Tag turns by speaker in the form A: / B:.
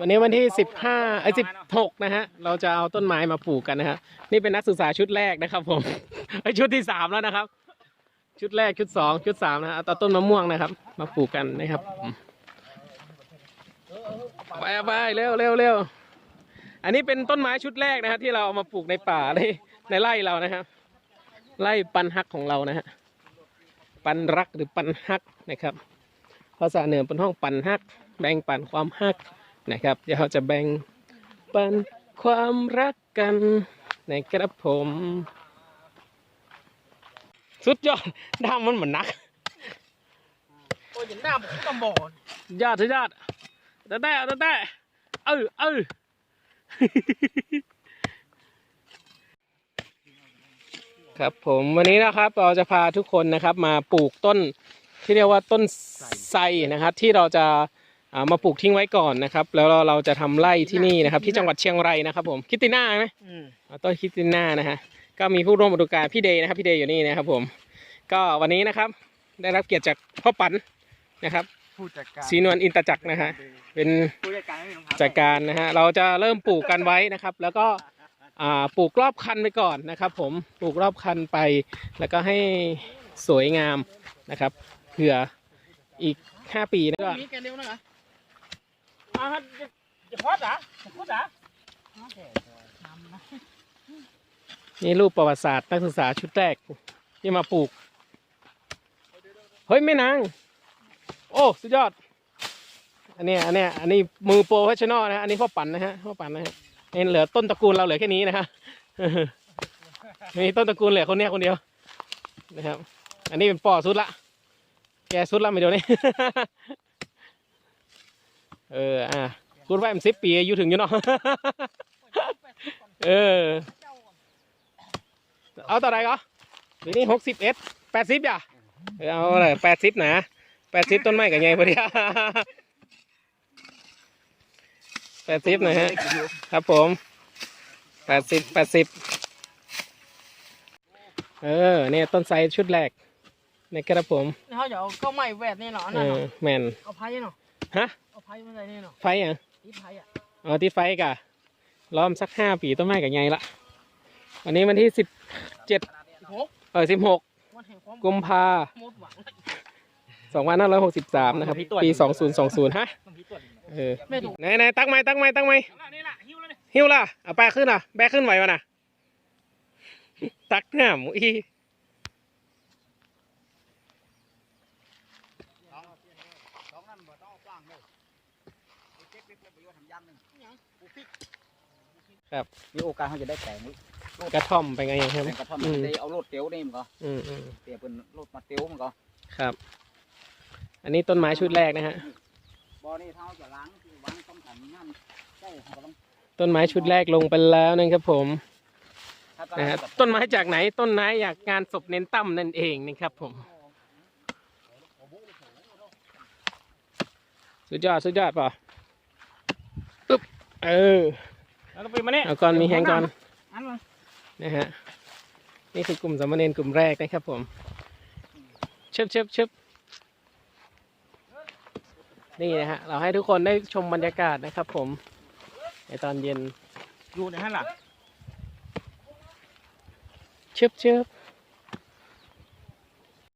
A: วันนี้วันที่สิบห้าไอ้สิบหกนะฮะ เราจะเอาต้นไม้มาปลูกกันนะฮะ นี่เป็นนักศึกษาชุดแรกนะครับผมไอยชุดที่สามแล้วนะครับ ชุดแรกชุดสองชุดสามนะฮะเอาต้นมะม่วงนะครับ มาปลูกกันนะครับไปไปเร็วเร็วเร็วอันนี้เป็นต้นไม้ชุดแรกนะฮะที่เราเอามาปลูกในป่าในในไร่เรานะครับไร่ปันฮักของเรานะฮะปันรักหรือปันฮักนะครับ ภาษาเหนือเป็นห้องปันฮัก แบ่งปันความฮัก นะครับ เดี๋ยวเราจะแบ่งปันความรักกันนะครับผม สุดยอดดามมันเหมือนนัก
B: โอ้ยหน้าผมก็หมอน
A: ยอดสุดยอดแต่แต่แต่แต่เออเออครับผมวันนี้นะครับเราจะพาทุกคนนะครับมาปลูกต้นที่เรียกว่าต้นไทรนะครับ ที่เราจะอ่ามาปลูกทิ้งไว้ก่อนนะครับ แล้วเราเราจะทำไร่ที่นี่นะครับ ที่จังหวัดเชียงรายนะครับ ผมคิตติน่าไหม
B: อืม
A: อ่าต้นคิตติน่านะฮะก็มีผู้ร่วมอุดมการณ์พี่เดย์นะครับพี่เดย์อยู่นี่นะครับ ผม ก็วันนี้นะครับ ได้รับเกียรติจากพ่อปันนะครับ
B: ผู้จัดการ
A: ศรีนวลอินตจักรนะฮะเป็น
B: ผู้จัดการไม่ต้อง
A: จัดการนะฮะเราจะเริ่มปลูกกันไว้นะครับ แล้วก็อ่าปลูกรอบคันไปก่อนนะครับ ผมปลูกรอบคันไป แล้วก็ให้สวยงามนะครับเผื่ออีกห้าปีนะก็
B: มาฮะจะพ้อดะจะพ้อดะ
A: นี่รูปประวัติศาสตร์นักศึกษาชุดแรกที่มาปลูก เฮ้ยแม่นาง โอ้สุดยอด อันนี้อันนี้อันนี้มือโปรเฟชชั่นอลนะฮะอันนี้พ่อปั่นนะฮะพ่อปั่นนะฮะเอ็นเหลือต้นตระกูลเราเหลือแค่นี้นะฮะมีต้นตระกูลเหลือคนเนี้ยคนเดียวนะครับ อันนี้เป็นปอสุดละ แกสุดละไม่เดียวนี้ เอออะคุณไว้มันสิบปีอายุถึงอยู่เนาะ เออ เอาต่อไหนก็ปีนี้หกสิบเอ็ดแปดสิบอย่าเออเอาเลยแปดสิบนะแปดสิบต้นไม้กับไงพอดีแปดสิบนะฮะ ครับผมแปดสิบแปดสิบเออ เนี่ยต้นไทรชุดแรกนะครับผม
B: เขาจะเอาก็ไม่แวดนี่เนาะ
A: เอ
B: นั่น
A: อ
B: เนาะ
A: แมน
B: เอาไพ่เนาะ
A: ฮะ
B: เอาไพ่มาใส่นี่เนาะ
A: ไฟอะ
B: อีไพ่อะ
A: อ๋อที่ไฟกะล้อมสักห้าปีต้นไม้กับไงละวันนี้วันที่สิบเจ็ด
B: สิบหก
A: เออสิบหก
B: วันแห่งความ
A: กุมภา
B: หมดหวัง
A: สองพันห้าร้อยหกสิบสามนะครับ ปีสองศูนย์สองศูนย์ฮะ
B: ต้องพิจารณา
A: เออ
B: ไม่ถูก
A: ไหนไหนตั้งไม้ตั้งไม้ตั้งไม้
B: นี่แหละหิวแล้วเนี่ย
A: หิ้วล่ะเอาแบกขึ้นล่ะแบกขึ้นไหววะน่ะตักหน้าหมูอี ครับ
C: มีโอกาสเขาจะได้แต่ง
A: กระท่อมไปไงใช่ไหม
C: แต่งกระท่อม
A: อืม
C: ได้เอารถเตียวนี่มันก็
A: อืมอืม
C: เตียวเป็นรถมาเตียวมันก็
A: ครับ อันนี้ต้นไม้ชุดแรกนะฮะ
C: บอนี่เท้าจะล้างคือวางต้องทำงานใช่เขาก็ต้
A: นไม้ชุดแรกลงไปแล้วนะครับผมนะฮะต้นไม้จากไหนต้นไม้อยากงานศพเน้นตั้มนั่นเองนะครับผม สุดยอดสุดยอดป่ะปึ๊บ เออ
B: แล้วไปมาเนี่ย
A: เอาก่อนมีแหงก่อน
B: อันมา
A: นะฮะนี่คือกลุ่มสามเณรกลุ่มแรกนะครับผมเชิบเชิบเชิบนี่นะฮะเราให้ทุกคนได้ชมบรรยากาศนะครับผม ในตอนเย็น
B: อยู่ในห้างหลัง
A: เชิบเชิบ